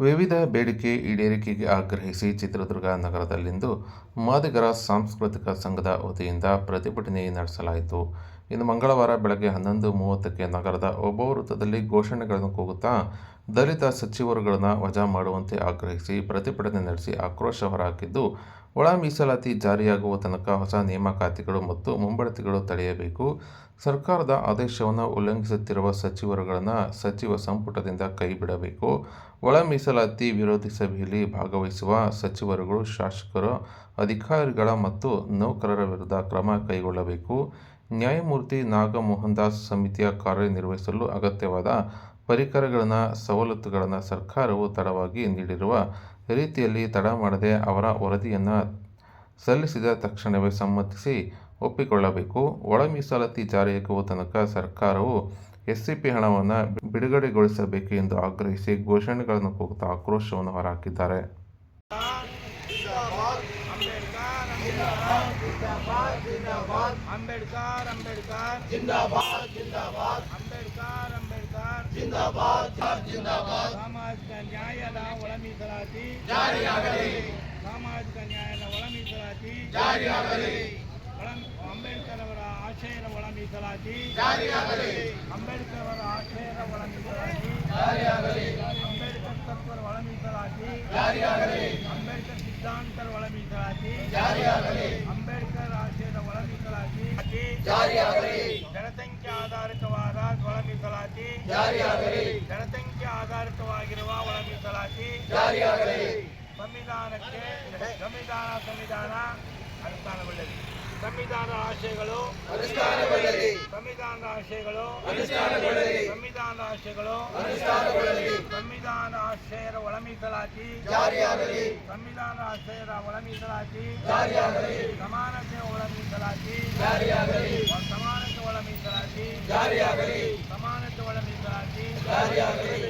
ವಿವಿಧ ಬೇಡಿಕೆ ಈಡೇರಿಕೆಗೆ ಆಗ್ರಹಿಸಿ ಚಿತ್ರದುರ್ಗ ನಗರದಲ್ಲಿಂದು ಮಾದಿಗರ ಸಾಂಸ್ಕೃತಿಕ ಸಂಘದ ವತಿಯಿಂದ ಪ್ರತಿಭಟನೆ ನಡೆಸಲಾಯಿತು. ಇನ್ನು ಮಂಗಳವಾರ ಬೆಳಗ್ಗೆ ಹನ್ನೊಂದು ಮೂವತ್ತಕ್ಕೆ ನಗರದ ಒಬ್ಬ ವೃತ್ತದಲ್ಲಿ ಘೋಷಣೆಗಳನ್ನು ಕೂಗುತ್ತಾ ದಲಿತ ಸಚಿವರುಗಳನ್ನು ವಜಾ ಮಾಡುವಂತೆ ಆಗ್ರಹಿಸಿ ಪ್ರತಿಭಟನೆ ನಡೆಸಿ ಆಕ್ರೋಶ ಹೊರಹಾಕಿದ್ದು ಒಳ ಮೀಸಲಾತಿ ಜಾರಿಯಾಗುವ ತನಕ ಹೊಸ ನೇಮಕಾತಿಗಳು ಮತ್ತು ಮುಂಬಡ್ತಿಗಳು ತಡೆಯಬೇಕು. ಸರ್ಕಾರದ ಆದೇಶವನ್ನು ಉಲ್ಲಂಘಿಸುತ್ತಿರುವ ಸಚಿವರುಗಳನ್ನು ಸಚಿವ ಸಂಪುಟದಿಂದ ಕೈಬಿಡಬೇಕು. ಒಳ ಮೀಸಲಾತಿ ವಿರೋಧಿ ಸಭೆಯಲ್ಲಿ ಭಾಗವಹಿಸುವ ಸಚಿವರುಗಳು, ಶಾಸಕರು ಅಧಿಕಾರಿಗಳ ಮತ್ತು ನೌಕರರ ವಿರುದ್ಧ ಕ್ರಮ ಕೈಗೊಳ್ಳಬೇಕು. ನ್ಯಾಯಮೂರ್ತಿ ನಾಗಮೋಹನ್ ದಾಸ್ ಸಮಿತಿಯ ಕಾರ್ಯನಿರ್ವಹಿಸಲು ಅಗತ್ಯವಾದ ಪರಿಕರಗಳನ್ನು, ಸವಲತ್ತುಗಳನ್ನು ಸರ್ಕಾರವು ತಡವಾಗಿ ನೀಡಿರುವ ರೀತಿಯಲ್ಲಿ ತಡ ಮಾಡದೆ ಅವರ ವರದಿಯನ್ನು ಸಲ್ಲಿಸಿದ ತಕ್ಷಣವೇ ಸಮ್ಮತಿಸಿ ಒಪ್ಪಿಕೊಳ್ಳಬೇಕು. ಒಳ ಮೀಸಲಾತಿ ಜಾರಿಯಾಗುವ ತನಕ ಸರ್ಕಾರವು ಎಸ್ಸಿಪಿ ಹಣವನ್ನು ಬಿಡುಗಡೆಗೊಳಿಸಬೇಕು ಎಂದು ಆಗ್ರಹಿಸಿ ಘೋಷಣೆಗಳನ್ನು ಕೂಗುತ್ತಾ ಆಕ್ರೋಶವನ್ನು ಹೊರಹಾಕಿದ್ದಾರೆ. ಅಂಬೇಡ್ಕರ್ ಅಂಬೇಡ್ಕರ್ ಜಿಂದಾಬಾದ್ ಜಿಂದಾಬಾದ್ ಅಂಬೇಡ್ಕರ್ ಅಂಬೇಡ್ಕರ್ ಜಿಂದಾಬಾದ್ ಜಿಂದಾಬಾದ್ ಸಾಮಾಜಿಕ ನ್ಯಾಯದ ಒಳ ಮೀಸಲಾತಿ ಜಾರಿಯಾಗಲಿ ಸಾಮಾಜಿಕ ನ್ಯಾಯದ ಒಳ ಮೀಸಲಾತಿ ಜಾರಿಯಾಗಲಿ ಅಂಬೇಡ್ಕರ್ ಅವರ ಆಶಯದ ಒಳ ಮೀಸಲಾತಿ ಜಾರಿಯಾಗಲಿ ಅಂಬೇಡ್ಕರ್ ಅವರ ಆಶಯದ ಒಳ ಮೀಸಲಾತಿ ಜಾರಿಯಾಗಲಿ ಅಂಬೇಡ್ಕರ್ ತತ್ವದ ಒಳ ಮೀಸಲಾತಿ ಜಾರಿಯಾಗಲಿ ಅಂಬೇಡ್ಕರ್ ಸಿದ್ಧಾಂತರ ಒಳ ಮೀಸಲಾತಿ. ಜಾರಿಯಾಗಲಿ. ಅಂಬೇಡ್ಕರ್ ಆಶಯದ ಒಳ ಮೀಸಲಾತಿ. ಜಾರಿಯಾಗಲಿ. ಜನಸಂಖ್ಯೆ ಆಧಾರಿತವಾದ ಒಳ ಮೀಸಲಾತಿ. ಜಾರಿಯಾಗಲಿ. ಜನಸಂಖ್ಯೆ ಆಧಾರಿತವಾಗಿರುವ ಒಳ ಮೀಸಲಾತಿ. ಜಾರಿಯಾಗಲಿ. ಸಂವಿಧಾನಕ್ಕೆ ಸಂವಿಧಾನ ಸಂವಿಧಾನ ಅನುಷ್ಠಾನಗೊಳ್ಳಲಿ. ಸಂವಿಧಾನದ ಆಶಯಗಳು ಅನುಷ್ಠಾನಗೊಳ್ಳಲಿ. ಸಂವಿಧಾನದ ಆಶಯಗಳು ಅನುಷ್ಠಾನಗೊಳ್ಳಲಿ. ಸಂವಿಧಾನದ ಆಶಯಗಳು ಅನುಷ್ಠಾನಗೊಳ್ಳಲಿ. ಸಂವಿಧಾನ ಆಶಯರ ಒಳಮೀಸಲಾತಿ ಜಾರಿಯಾಗಲಿ. ಸಂವಿಧಾನ ಆಶಯರ ಒಳಮೀಸಲಾತಿ ಜಾರಿಯಾಗಲಿ. ಸಮಾನತೆ ಒಳ ಮೀಸಲಾತಿ ಜಾರಿಯಾಗಲಿ. ಸಮಾನತೆ ಒಳ ಮೀಸಲಾತಿ ಜಾರಿಯಾಗಲಿ. ಸಮಾನತೆ ಒಳ ಮೀಸಲಾತಿ ಜಾರಿಯಾಗಲಿ.